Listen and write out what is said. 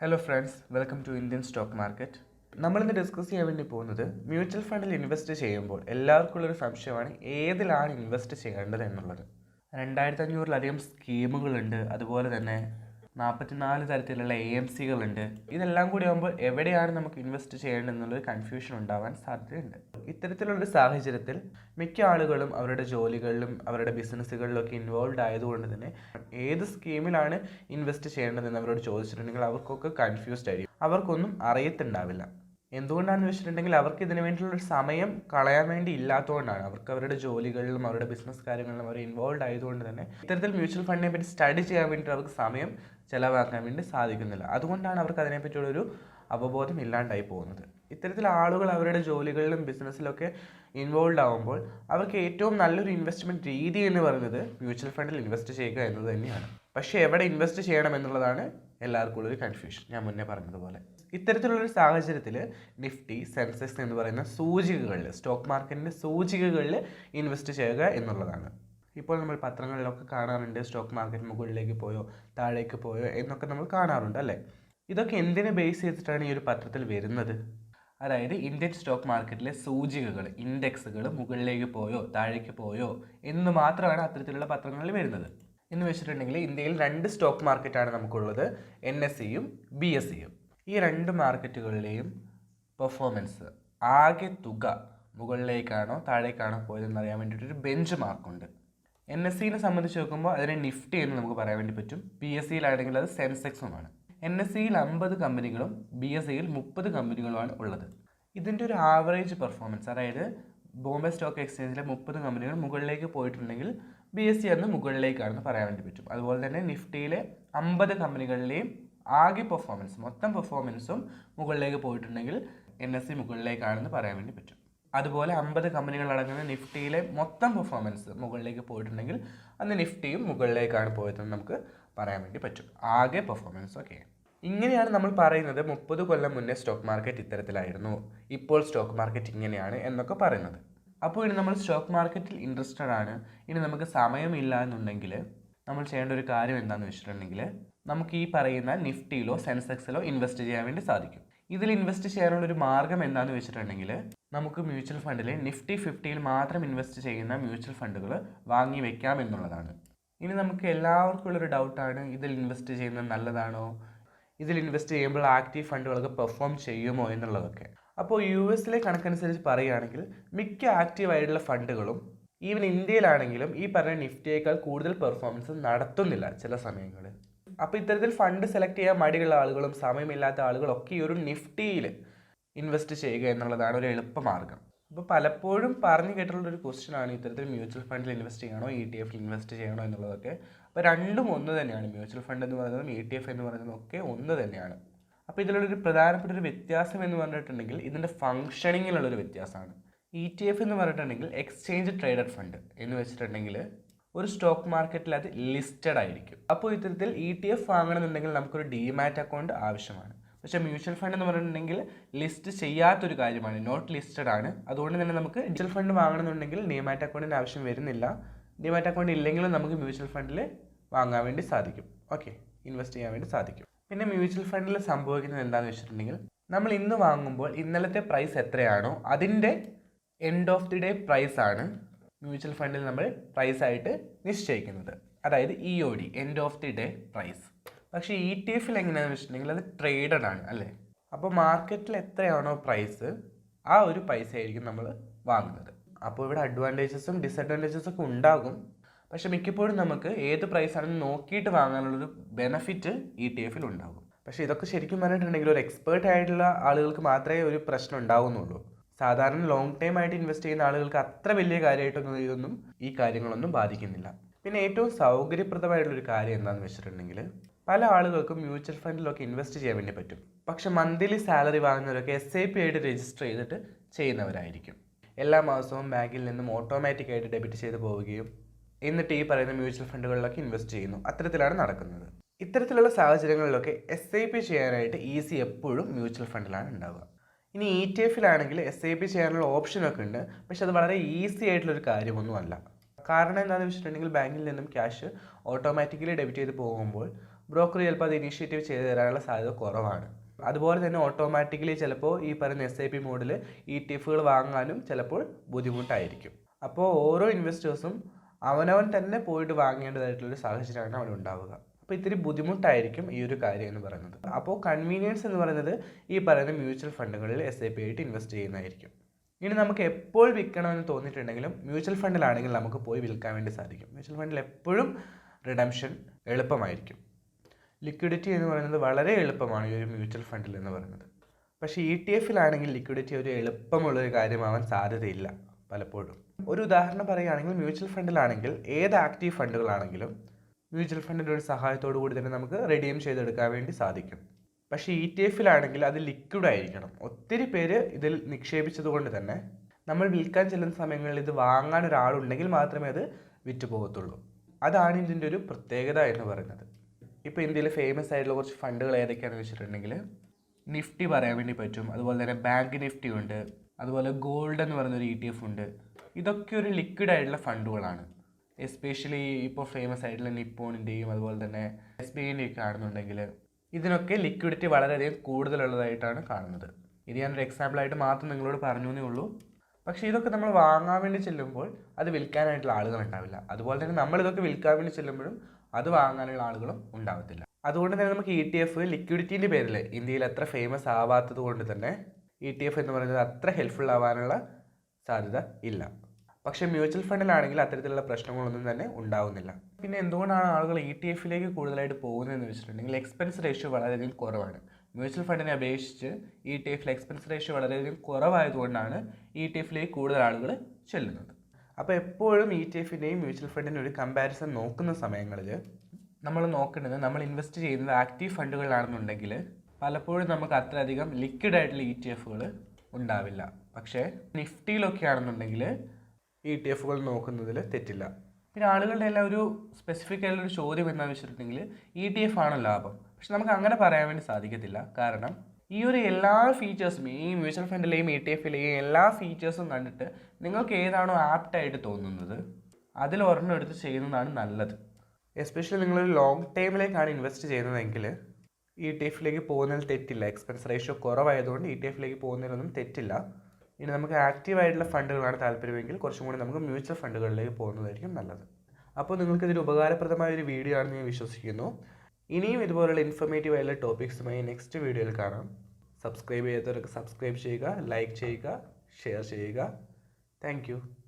Hello friends welcome to Indian stock market നമ്മളിന്ന് discuss ചെയ്യാൻ വേണ്ടി പോകുന്നത് മ്യൂച്വൽ ഫണ്ടിൽ ഇൻവെസ്റ്റ് ചെയ്യുമ്പോൾ എല്ലാവർക്കും ഉള്ളൊരു സംശയമാണ് ഏതിലാണ് ഇൻവെസ്റ്റ് ചെയ്യേണ്ടത് എന്നുള്ളത്. രണ്ടായിരത്തി അഞ്ഞൂറിലധികം സ്കീമുകളുണ്ട് അതുപോലെ തന്നെ നാൽപ്പത്തിനാല് തരത്തിലുള്ള എ എം സികളുണ്ട് ഇതെല്ലാം കൂടി ആകുമ്പോൾ എവിടെയാണ് നമുക്ക് ഇൻവെസ്റ്റ് ചെയ്യേണ്ടത് എന്നുള്ളൊരു കൺഫ്യൂഷൻ ഉണ്ടാവാൻ സാധ്യതയുണ്ട്. ഇത്തരത്തിലുള്ളൊരു സാഹചര്യത്തിൽ മിക്ക ആളുകളും അവരുടെ ജോലികളിലും അവരുടെ ബിസിനസ്സുകളിലൊക്കെ ഇൻവോൾവ് ആയതുകൊണ്ട് തന്നെ ഏത് സ്കീമിലാണ് ഇൻവെസ്റ്റ് ചെയ്യേണ്ടതെന്ന് അവരോട് ചോദിച്ചിട്ടുണ്ടെങ്കിൽ അവർക്കൊക്കെ കൺഫ്യൂസ്ഡ് ആയിരിക്കും. അവർക്കൊന്നും അറിയത്തുണ്ടാവില്ല. എന്തുകൊണ്ടാണെന്ന് വെച്ചിട്ടുണ്ടെങ്കിൽ അവർക്ക് ഇതിനു വേണ്ടിയുള്ള ഒരു സമയം കളയാൻ വേണ്ടി ഇല്ലാത്തതുകൊണ്ടാണ്. അവർക്ക് അവരുടെ ജോലികളിലും അവരുടെ ബിസിനസ് കാര്യങ്ങളിലും അവർ ഇൻവോൾവ് ആയതുകൊണ്ട് തന്നെ ഇത്തരത്തിൽ മ്യൂച്വൽ ഫണ്ടിനെ പറ്റി സ്റ്റഡി ചെയ്യാൻ വേണ്ടി അവർക്ക് സമയം ചിലവാക്കാൻ വേണ്ടി സാധിക്കുന്നില്ല. അതുകൊണ്ടാണ് അവർക്ക് അതിനെപ്പറ്റിയുള്ളൊരു അവബോധം ഇല്ലാണ്ടായി പോകുന്നത്. ഇത്തരത്തിൽ ആളുകൾ അവരുടെ ജോലികളിലും ബിസിനസ്സിലൊക്കെ ഇൻവോൾവ് ആകുമ്പോൾ അവർക്ക് ഏറ്റവും നല്ലൊരു ഇൻവെസ്റ്റ്മെന്റ് രീതി എന്ന് പറയുന്നത് മ്യൂച്വൽ ഫണ്ടിൽ ഇൻവെസ്റ്റ് ചെയ്യുക എന്നത് തന്നെയാണ്. പക്ഷേ എവിടെ ഇൻവെസ്റ്റ് ചെയ്യണം എന്നുള്ളതാണ് എല്ലാവർക്കും ഉള്ളൊരു കൺഫ്യൂഷൻ ഞാൻ മുന്നേ പറഞ്ഞതുപോലെ. ഇത്തരത്തിലുള്ളൊരു സാഹചര്യത്തിൽ നിഫ്റ്റി സെൻസെക്സ് എന്ന് പറയുന്ന സൂചികകളിൽ സ്റ്റോക്ക് മാർക്കറ്റിന്റെ സൂചികകളിൽ ഇൻവെസ്റ്റ് ചെയ്യുക എന്നുള്ളതാണ്. ഇപ്പോൾ നമ്മൾ പത്രങ്ങളിലൊക്കെ കാണാറുണ്ട് സ്റ്റോക്ക് മാർക്കറ്റ് മുകളിലേക്ക് പോയോ താഴേക്ക് പോയോ എന്നൊക്കെ നമ്മൾ കാണാറുണ്ട് അല്ലേ? ഇതൊക്കെ എന്തിനെ ബേസ് ചെയ്തിട്ടാണ് ഈ ഒരു പത്രത്തിൽ വരുന്നത്? അതായത് ഇന്ത്യൻ സ്റ്റോക്ക് മാർക്കറ്റിലെ സൂചികകൾ ഇൻഡെക്സുകൾ മുകളിലേക്ക് പോയോ താഴേക്ക് പോയോ എന്ന് മാത്രമാണ് അത്തരത്തിലുള്ള പത്രങ്ങളിൽ വരുന്നത്. എന്ന് വെച്ചിട്ടുണ്ടെങ്കിൽ ഇന്ത്യയിൽ രണ്ട് സ്റ്റോക്ക് മാർക്കറ്റാണ് നമുക്കുള്ളത് എൻ എസ് സിയും ബി എസ് സിയും ഈ രണ്ട് മാർക്കറ്റുകളിലെയും പെർഫോമൻസ് ആകെ തുക മുകളിലേക്കാണോ താഴേക്കാണോ പോയതെന്ന് അറിയാൻ വേണ്ടിയിട്ടൊരു ബെഞ്ച് മാർക്കുണ്ട് എൻ എസ് സിനെ സംബന്ധിച്ച് നോക്കുമ്പോൾ അതിനെ നിഫ്റ്റി എന്ന് നമുക്ക് പറയാൻ വേണ്ടി പറ്റും. പി എസ് സിയിലാണെങ്കിൽ അത് സെൻസെക്സുമാണ് എൻ എസ് സിയിൽ അമ്പത് കമ്പനികളും ബി എസ് സിയിൽ മുപ്പത് കമ്പനികളുമാണ് ഉള്ളത്. ഇതിന്റെ ഒരു ആവറേജ് പെർഫോമൻസ് അതായത് ബോംബെ സ്റ്റോക്ക് എക്സ്ചേഞ്ചിലെ മുപ്പത് കമ്പനികൾ മുകളിലേക്ക് പോയിട്ടുണ്ടെങ്കിൽ ബി എസ് സി അന്ന് മുകളിലേക്കാണെന്ന് പറയാൻ വേണ്ടി പറ്റും. അതുപോലെ തന്നെ നിഫ്റ്റിയിലെ അമ്പത് കമ്പനികളിലെയും ആകെ പെർഫോമൻസ് മൊത്തം പെർഫോമൻസും മുകളിലേക്ക് പോയിട്ടുണ്ടെങ്കിൽ എൻ എസ് സി മുകളിലേക്കാണെന്ന് പറയാൻ വേണ്ടി പറ്റും. അതുപോലെ അമ്പത് കമ്പനികൾ അടങ്ങുന്ന നിഫ്റ്റിയിലെ മൊത്തം പെർഫോമൻസ് മുകളിലേക്ക് പോയിട്ടുണ്ടെങ്കിൽ അന്ന് നിഫ്റ്റിയും മുകളിലേക്കാണ് പോയതെന്ന് നമുക്ക് പറയാൻ വേണ്ടി പറ്റും. ആകെ പെർഫോമൻസ് ഓക്കെ ഇങ്ങനെയാണ് നമ്മൾ പറയുന്നത് മുപ്പത് കൊല്ലം മുന്നേ സ്റ്റോക്ക് മാർക്കറ്റ് ഇത്തരത്തിലായിരുന്നു. ഇപ്പോൾ സ്റ്റോക്ക് മാർക്കറ്റ് ഇങ്ങനെയാണ് എന്നൊക്കെ പറയുന്നത്. അപ്പോൾ ഇനി നമ്മൾ സ്റ്റോക്ക് മാർക്കറ്റിൽ ഇൻട്രസ്റ്റഡ് ആണ്. ഇനി നമുക്ക് സമയമില്ല എന്നുണ്ടെങ്കിൽ നമ്മൾ ചെയ്യേണ്ട ഒരു കാര്യം എന്താണെന്ന് വെച്ചിട്ടുണ്ടെങ്കിൽ നമുക്ക് ഈ പറയുന്ന നിഫ്റ്റിയിലോ സെൻസെക്സിലോ ഇൻവെസ്റ്റ് ചെയ്യാൻ വേണ്ടി സാധിക്കും. ഇതിൽ ഇൻവെസ്റ്റ് ചെയ്യാനുള്ള ഒരു മാർഗം എന്താണെന്ന് വെച്ചിട്ടുണ്ടെങ്കിൽ നമുക്ക് മ്യൂച്വൽ ഫണ്ടിലെ നിഫ്റ്റി ഫിഫ്റ്റിയിൽ മാത്രം ഇൻവെസ്റ്റ് ചെയ്യുന്ന മ്യൂച്വൽ ഫണ്ടുകൾ വാങ്ങി വെക്കാം എന്നുള്ളതാണ്. ഇനി നമുക്ക് എല്ലാവർക്കും ഉള്ളൊരു ഡൗട്ടാണ് ഇതിൽ ഇൻവെസ്റ്റ് ചെയ്യുന്നത് നല്ലതാണോ? ഇതിൽ ഇൻവെസ്റ്റ് ചെയ്യുമ്പോൾ ആക്റ്റീവ് ഫണ്ടുകളൊക്കെ പെർഫോം ചെയ്യുമോ എന്നുള്ളതൊക്കെ. അപ്പോൾ യു എസിലെ കണക്കനുസരിച്ച് പറയുകയാണെങ്കിൽ മിക്ക ആക്റ്റീവ് ആയിട്ടുള്ള ഫണ്ടുകളും ഈവൻ ഇന്ത്യയിലാണെങ്കിലും ഈ പറഞ്ഞ നിഫ്റ്റിയേക്കാൾ കൂടുതൽ പെർഫോമൻസ് നടത്തുന്നില്ല ചില സമയങ്ങളിൽ. അപ്പോൾ ഇത്തരത്തിൽ ഫണ്ട് സെലക്ട് ചെയ്യാൻ മടിയുള്ള ആളുകളും സമയമില്ലാത്ത ആളുകളൊക്കെ ഈ ഒരു നിഫ്റ്റിയിൽ ഇൻവെസ്റ്റ് ചെയ്യുക എന്നുള്ളതാണ് ഒരു എളുപ്പമാർഗം അപ്പോൾ പലപ്പോഴും പറഞ്ഞു കേട്ടിട്ടുള്ള ഒരു ക്വസ്റ്റ്യൻ ആണ് ഇത്തരത്തിൽ മ്യൂച്വൽ ഫണ്ടിൽ ഇൻവെസ്റ്റ് ചെയ്യണോ ഇ ടി എഫിൽ ഇൻവെസ്റ്റ് ചെയ്യണോ എന്നുള്ളതൊക്കെ. അപ്പോൾ രണ്ടും ഒന്ന് തന്നെയാണ്. മ്യൂച്വൽ ഫണ്ട് എന്ന് പറയുന്നതും ഇ ടി എഫ് എന്ന് പറയുന്നതും ഒക്കെ ഒന്ന് തന്നെയാണ്. അപ്പോൾ ഇതിലുള്ളൊരു പ്രധാനപ്പെട്ട ഒരു വ്യത്യാസം എന്ന് പറഞ്ഞിട്ടുണ്ടെങ്കിൽ ഇതിന്റെ ഫങ്ഷനിങ്ങിലുള്ളൊരു വ്യത്യാസമാണ്. ഇ ടി എഫ് എന്ന് പറഞ്ഞിട്ടുണ്ടെങ്കിൽ എക്സ്ചേഞ്ച് ട്രേഡഡ് ഫണ്ട് എന്ന് വെച്ചിട്ടുണ്ടെങ്കിൽ ഒരു സ്റ്റോക്ക് മാർക്കറ്റിൽ അത് ലിസ്റ്റഡ് ആയിരിക്കും. അപ്പോൾ ഇത്തരത്തിൽ ഇ ടി എഫ് വാങ്ങണമെന്നുണ്ടെങ്കിൽ നമുക്കൊരു ഡിമാറ്റ് അക്കൗണ്ട് ആവശ്യമാണ്. പക്ഷേ മ്യൂച്വൽ ഫണ്ട് എന്ന് പറഞ്ഞിട്ടുണ്ടെങ്കിൽ ലിസ്റ്റ് ചെയ്യാത്തൊരു കാര്യമാണ്. നോട്ട് ലിസ്റ്റഡ് ആണ്. അതുകൊണ്ട് തന്നെ നമുക്ക് മ്യൂച്വൽ ഫണ്ട് വാങ്ങണമെന്നുണ്ടെങ്കിൽ ഡിമാറ്റ് അക്കൗണ്ടിന്റെ ആവശ്യം വരുന്നില്ല. ഡിമാറ്റ് അക്കൗണ്ട് ഇല്ലെങ്കിലും നമുക്ക് മ്യൂച്വൽ ഫണ്ടിൽ വാങ്ങാൻ വേണ്ടി സാധിക്കും. ഓക്കെ ഇൻവെസ്റ്റ് ചെയ്യാൻ വേണ്ടി സാധിക്കും. പിന്നെ മ്യൂച്വൽ ഫണ്ടിൽ സംഭവിക്കുന്നത് എന്താണെന്ന് വെച്ചിട്ടുണ്ടെങ്കിൽ നമ്മൾ ഇന്ന് വാങ്ങുമ്പോൾ ഇന്നലത്തെ പ്രൈസ് എത്രയാണോ അതിന്റെ എൻഡ് ഓഫ് ദി ഡേ പ്രൈസാണ് മ്യൂച്വൽ ഫണ്ടിൽ നമ്മൾ പ്രൈസ് ആയിട്ട് നിശ്ചയിക്കുന്നത്. അതായത് E O D end of the day price പക്ഷേ ഇ ടി എഫിൽ എങ്ങനെയാണെന്ന് വെച്ചിട്ടുണ്ടെങ്കിൽ അത് ട്രേഡഡ് ആണ് അല്ലേ? അപ്പോൾ മാർക്കറ്റിൽ എത്രയാണോ പ്രൈസ് ആ ഒരു പൈസ ആയിരിക്കും നമ്മൾ വാങ്ങുന്നത്. അപ്പോൾ ഇവിടെ അഡ്വാന്റേജസും ഡിസഡ്വാന്റേജസും ഒക്കെ ഉണ്ടാകും. പക്ഷെ മിക്കപ്പോഴും നമുക്ക് ഏത് പ്രൈസ് ആണെന്ന് നോക്കിയിട്ട് വാങ്ങാനുള്ളൊരു ബെനഫിറ്റ് ഇ ടി എഫിൽ ഉണ്ടാകും. പക്ഷേ ഇതൊക്കെ ശരിക്കും പറഞ്ഞിട്ടുണ്ടെങ്കിൽ ഒരു എക്സ്പേർട്ട് ആയിട്ടുള്ള ആളുകൾക്ക് മാത്രമേ ഒരു പ്രശ്നം ഉണ്ടാകുന്നുള്ളൂ സാധാരണ ലോങ് ടൈം ആയിട്ട് ഇൻവെസ്റ്റ് ചെയ്യുന്ന ആളുകൾക്ക് അത്ര വലിയ കാര്യമായിട്ടൊന്നും ഇതൊന്നും ഈ കാര്യങ്ങളൊന്നും ബാധിക്കുന്നില്ല. പിന്നെ ഏറ്റവും സൗകര്യപ്രദമായിട്ടുള്ളൊരു കാര്യം എന്താണെന്ന് വെച്ചിട്ടുണ്ടെങ്കിൽ പല ആളുകൾക്കും മ്യൂച്വൽ ഫണ്ടിലൊക്കെ ഇൻവെസ്റ്റ് ചെയ്യാൻ വേണ്ടി പറ്റും. പക്ഷെ മന്ത്ലി സാലറി വാങ്ങുന്നവരൊക്കെ എസ് ഐ പി ആയിട്ട് രജിസ്റ്റർ ചെയ്തിട്ട് ചെയ്യുന്നവരായിരിക്കും. എല്ലാ മാസവും ബാങ്കിൽ നിന്നും ഓട്ടോമാറ്റിക്കായിട്ട് ഡെബിറ്റ് ചെയ്ത് പോവുകയും എന്നിട്ട് ഈ പറയുന്ന മ്യൂച്വൽ ഫണ്ടുകളിലൊക്കെ ഇൻവെസ്റ്റ് ചെയ്യുന്നു. അത്തരത്തിലാണ് നടക്കുന്നത്. ഇത്തരത്തിലുള്ള സാഹചര്യങ്ങളിലൊക്കെ എസ് ഐ പി ചെയ്യാനായിട്ട് ഈസി എപ്പോഴും മ്യൂച്വൽ ഫണ്ടിലാണ് ഉണ്ടാവുക. ഇനി ഇ ടി എഫിലാണെങ്കിൽ എസ് ഐ പി ചെയ്യാനുള്ള ഓപ്ഷനൊക്കെ ഉണ്ട്. പക്ഷെ അത് വളരെ ഈസി ആയിട്ടുള്ളൊരു കാര്യമൊന്നുമല്ല കാരണം എന്താണെന്ന് വെച്ചിട്ടുണ്ടെങ്കിൽ ബാങ്കിൽ നിന്നും ക്യാഷ് ഓട്ടോമാറ്റിക്കലി ഡെബിറ്റ് ചെയ്ത് പോകുമ്പോൾ ബ്രോക്കർ ചിലപ്പോൾ അത് ഇനീഷ്യേറ്റീവ് ചെയ്ത് തരാനുള്ള സാധ്യത കുറവാണ്. അതുപോലെ തന്നെ ഓട്ടോമാറ്റിക്കലി ചിലപ്പോൾ ഈ പറയുന്ന എസ് ഐ പി മോഡിൽ ഇ ടി എഫുകൾ വാങ്ങാനും ചിലപ്പോൾ ബുദ്ധിമുട്ടായിരിക്കും. അപ്പോൾ ഓരോ ഇൻവെസ്റ്റേഴ്സും അവനവൻ തന്നെ പോയിട്ട് വാങ്ങേണ്ടതായിട്ടുള്ളൊരു സാഹചര്യമാണ് അവിടെ ഉണ്ടാവുക. അപ്പോൾ ഇത്തിരി ബുദ്ധിമുട്ടായിരിക്കും ഈ ഒരു കാര്യം എന്ന് പറയുന്നത്. അപ്പോൾ കൺവീനിയൻസ് എന്ന് പറയുന്നത് ഈ പറയുന്ന മ്യൂച്വൽ ഫണ്ടുകളിൽ എസ് ഐ പി ആയിട്ട് ഇൻവെസ്റ്റ് ചെയ്യുന്നതായിരിക്കും. ഇനി നമുക്ക് എപ്പോൾ വിൽക്കണമെന്ന് തോന്നിയിട്ടുണ്ടെങ്കിലും മ്യൂച്വൽ ഫണ്ടിലാണെങ്കിൽ നമുക്ക് പോയി വിൽക്കാൻ വേണ്ടി സാധിക്കും. മ്യൂച്വൽ ഫണ്ടിൽ എപ്പോഴും റിഡംഷൻ എളുപ്പമായിരിക്കും. ലിക്വിഡിറ്റി എന്ന് പറയുന്നത് വളരെ എളുപ്പമാണ് ഈ ഒരു മ്യൂച്വൽ ഫണ്ടിൽ എന്ന് പറയുന്നത്. പക്ഷേ ഇ ടി എഫിലാണെങ്കിൽ ലിക്വിഡിറ്റി ഒരു എളുപ്പമുള്ളൊരു കാര്യമാവാൻ സാധ്യതയില്ല പലപ്പോഴും. ഒരു ഉദാഹരണം പറയുകയാണെങ്കിൽ മ്യൂച്വൽ ഫണ്ടിലാണെങ്കിൽ ഏത് ആക്റ്റീവ് ഫണ്ടുകളാണെങ്കിലും മ്യൂച്വൽ ഫണ്ടിന്റെ ഒരു സഹായത്തോടു കൂടി തന്നെ നമുക്ക് റെഡീം ചെയ്തെടുക്കാൻ വേണ്ടി സാധിക്കും. പക്ഷേ ഇ ടി എഫിലാണെങ്കിൽ അത് ലിക്വിഡ് ആയിരിക്കണം. ഒത്തിരി പേര് ഇതിൽ നിക്ഷേപിച്ചത് കൊണ്ട് തന്നെ നമ്മൾ വിൽക്കാൻ ചെല്ലുന്ന സമയങ്ങളിൽ ഇത് വാങ്ങാൻ ഒരാളുണ്ടെങ്കിൽ മാത്രമേ അത് വിറ്റ് പോകത്തുള്ളൂ. അതാണ് ഇതിന്റെ ഒരു പ്രത്യേകത എന്ന് പറയുന്നത്. ഇപ്പോൾ ഇന്ത്യയിൽ ഫേമസ് ആയിട്ടുള്ള കുറച്ച് ഫണ്ടുകൾ ഏതൊക്കെയാണെന്ന് വെച്ചിട്ടുണ്ടെങ്കിൽ നിഫ്റ്റി പറയാൻ വേണ്ടി പറ്റും. അതുപോലെ തന്നെ ബാങ്ക് നിഫ്റ്റി ഉണ്ട്. അതുപോലെ ഗോൾഡ് എന്ന് പറയുന്ന ഒരു ഇ ടി എഫ് ഉണ്ട്. ഇതൊക്കെ ഒരു ലിക്വിഡ് ആയിട്ടുള്ള ഫണ്ടുകളാണ്. എസ്പെഷ്യലി ഇപ്പോൾ ഫേമസ് ആയിട്ടുള്ള നിപ്പോണിന്റെയും അതുപോലെ തന്നെ എസ് ബി ഐന്റെയും ഒക്കെ ആണെന്നുണ്ടെങ്കിൽ ഇതിനൊക്കെ ലിക്വിഡിറ്റി വളരെയധികം കൂടുതലുള്ളതായിട്ടാണ് കാണുന്നത്. ഇത് ഞാനൊരു എക്സാമ്പിളായിട്ട് മാത്രം നിങ്ങളോട് പറഞ്ഞു എന്നേ ഉള്ളൂ. പക്ഷേ ഇതൊക്കെ നമ്മൾ വാങ്ങാൻ വേണ്ടി ചെല്ലുമ്പോൾ അത് വിൽക്കാനായിട്ടുള്ള ആളുകൾ ഉണ്ടാവില്ല. അതുപോലെ തന്നെ നമ്മൾ ഇതൊക്കെ വിൽക്കാൻ വേണ്ടി ചെല്ലുമ്പോഴും അത് വാങ്ങാനുള്ള ആളുകളും ഉണ്ടാവത്തില്ല. അതുകൊണ്ട് തന്നെ നമുക്ക് ഇ ടി എഫ് ലിക്വിഡിറ്റീന്റെ പേരിൽ ഇന്ത്യയിൽ അത്ര ഫേമസ് ആവാത്തത് കൊണ്ട് തന്നെ ഇ ടി എഫ് എന്ന് പറയുന്നത് അത്ര ഹെൽപ്ഫുൾ ആവാനുള്ള സാധ്യത ഇല്ല. പക്ഷേ മ്യൂച്വൽ ഫണ്ടിലാണെങ്കിൽ അത്തരത്തിലുള്ള പ്രശ്നങ്ങളൊന്നും തന്നെ ഉണ്ടാവുന്നില്ല. പിന്നെ എന്തുകൊണ്ടാണ് ആളുകൾ ഇ ടി എഫിലേക്ക് കൂടുതലായിട്ട് പോകുന്നതെന്ന് വെച്ചിട്ടുണ്ടെങ്കിൽ എക്സ്പെൻസ് റേഷ്യോ വളരെയധികം കുറവാണ്. മ്യൂച്വൽ ഫണ്ടിനെ അപേക്ഷിച്ച് ഇ ടി എഫിൽ എക്സ്പെൻസ് റേഷ്യോ വളരെയധികം കുറവായതുകൊണ്ടാണ് ഇ ടി എഫിലേക്ക് കൂടുതൽ ആളുകൾ ചെല്ലുന്നത്. അപ്പോൾ എപ്പോഴും ഇ ടി എഫിന്റെയും മ്യൂച്വൽ ഫണ്ടിന്റെ ഒരു കമ്പാരിസൺ നോക്കുന്ന സമയങ്ങളിൽ നമ്മൾ നോക്കേണ്ടത് നമ്മൾ ഇൻവെസ്റ്റ് ചെയ്യുന്നത് ആക്റ്റീവ് ഫണ്ടുകളിലാണെന്നുണ്ടെങ്കിൽ പലപ്പോഴും നമുക്ക് അത്രയധികം ലിക്വിഡ് ആയിട്ടുള്ള ഇ ടി എഫുകൾ ഉണ്ടാവില്ല. പക്ഷേ നിഫ്റ്റിയിലൊക്കെ ആണെന്നുണ്ടെങ്കിൽ ഇ ടി എഫുകൾ നോക്കുന്നതിൽ തെറ്റില്ല. പിന്നെ ആളുകളുടെ എല്ലാം ഒരു സ്പെസിഫിക് ആയിട്ടുള്ള ഒരു ചോദ്യം എന്താണെന്ന് വെച്ചിട്ടുണ്ടെങ്കിൽ ഇ ടി എഫ് ആണ് ലാഭം. പക്ഷെ നമുക്ക് അങ്ങനെ പറയാൻ വേണ്ടി സാധിക്കത്തില്ല. കാരണം ഈ ഒരു എല്ലാ ഫീച്ചേഴ്സും ഈ മ്യൂച്വൽ ഫണ്ടിലെയും ഇ ടി എഫിലെയും എല്ലാ ഫീച്ചേഴ്സും കണ്ടിട്ട് നിങ്ങൾക്ക് ഏതാണോ ആപ്റ്റായിട്ട് തോന്നുന്നത് അതിൽ ഒരെണ്ണം എടുത്ത് ചെയ്യുന്നതാണ് നല്ലത്. എസ്പെഷ്യലി നിങ്ങളൊരു ലോങ് ടൈമിലേക്കാണ് ഇൻവെസ്റ്റ് ചെയ്യുന്നതെങ്കിൽ ഇ ടി എഫിലേക്ക് പോകുന്നതിൽ തെറ്റില്ല. എക്സ്പെൻസ് റേഷ്യോ കുറവായതുകൊണ്ട് ഇ ടി എഫിലേക്ക് പോകുന്നതിലൊന്നും തെറ്റില്ല. ഇനി നമുക്ക് ആക്റ്റീവ് ആയിട്ടുള്ള ഫണ്ടുകളാണ് താല്പര്യമെങ്കിൽ കുറച്ചും കൂടി നമുക്ക് മ്യൂച്വൽ ഫണ്ടുകളിലേക്ക് പോകുന്നതായിരിക്കും നല്ലത്. അപ്പോൾ നിങ്ങൾക്ക് ഇതൊരു ഉപകാരപ്രദമായ ഒരു വീഡിയോ ആണെന്ന് ഞാൻ വിശ്വസിക്കുന്നു. ഇനിയും ഇതുപോലുള്ള ഇൻഫർമേറ്റീവ് ആയിട്ടുള്ള ടോപ്പിക്സുമായി നെക്സ്റ്റ് വീഡിയോയിൽ കാണാം. സബ്സ്ക്രൈബ് ചെയ്യാത്തവർക്ക് സബ്സ്ക്രൈബ് ചെയ്യുക ലൈക്ക് ചെയ്യുക ഷെയർ ചെയ്യുക. താങ്ക്